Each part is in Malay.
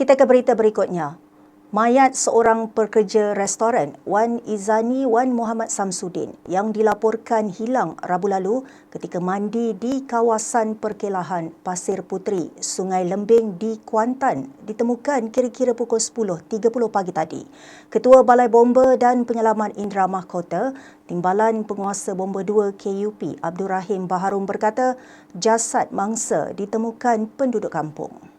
Kita ke berita berikutnya. Mayat seorang pekerja restoran Wan Izani Wan Muhammad Samsudin yang dilaporkan hilang Rabu lalu ketika mandi di kawasan perkelahan Pasir Puteri, Sungai Lembing di Kuantan ditemukan kira-kira pukul 10.30 pagi tadi. Ketua Balai Bomba dan Penyelamat Indra Mahkota, Timbalan Penguasa Bomba 2 KUP Abdul Rahim Baharum berkata jasad mangsa ditemukan penduduk kampung.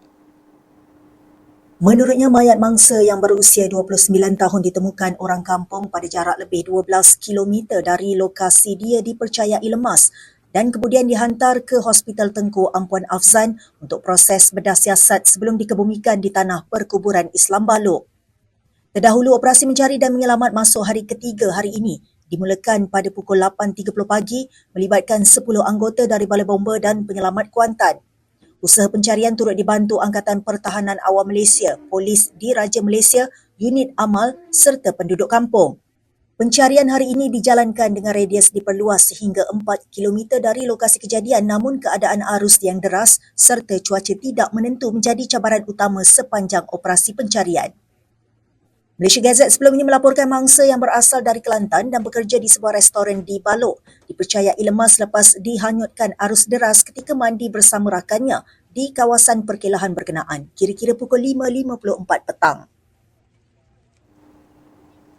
Menurutnya, mayat mangsa yang berusia 29 tahun ditemukan orang kampung pada jarak lebih 12 km dari lokasi dia dipercayai lemas dan kemudian dihantar ke Hospital Tengku Ampuan Afzan untuk proses bedah siasat sebelum dikebumikan di tanah perkuburan Islam Balok. Terdahulu, operasi mencari dan menyelamat masuk hari ketiga hari ini dimulakan pada pukul 8.30 pagi melibatkan 10 anggota dari Balai Bomba dan Penyelamat Kuantan. Usaha pencarian turut dibantu Angkatan Pertahanan Awam Malaysia, Polis Diraja Malaysia, Unit Amal serta penduduk kampung. Pencarian hari ini dijalankan dengan radius diperluas sehingga 4 km dari lokasi kejadian namun keadaan arus yang deras serta cuaca tidak menentu menjadi cabaran utama sepanjang operasi pencarian. Malaysia Gazette sebelum ini melaporkan mangsa yang berasal dari Kelantan dan bekerja di sebuah restoran di Balok dipercayai lemas lepas dihanyutkan arus deras ketika mandi bersama rakannya di kawasan perkelahan berkenaan kira-kira pukul 5.54 petang.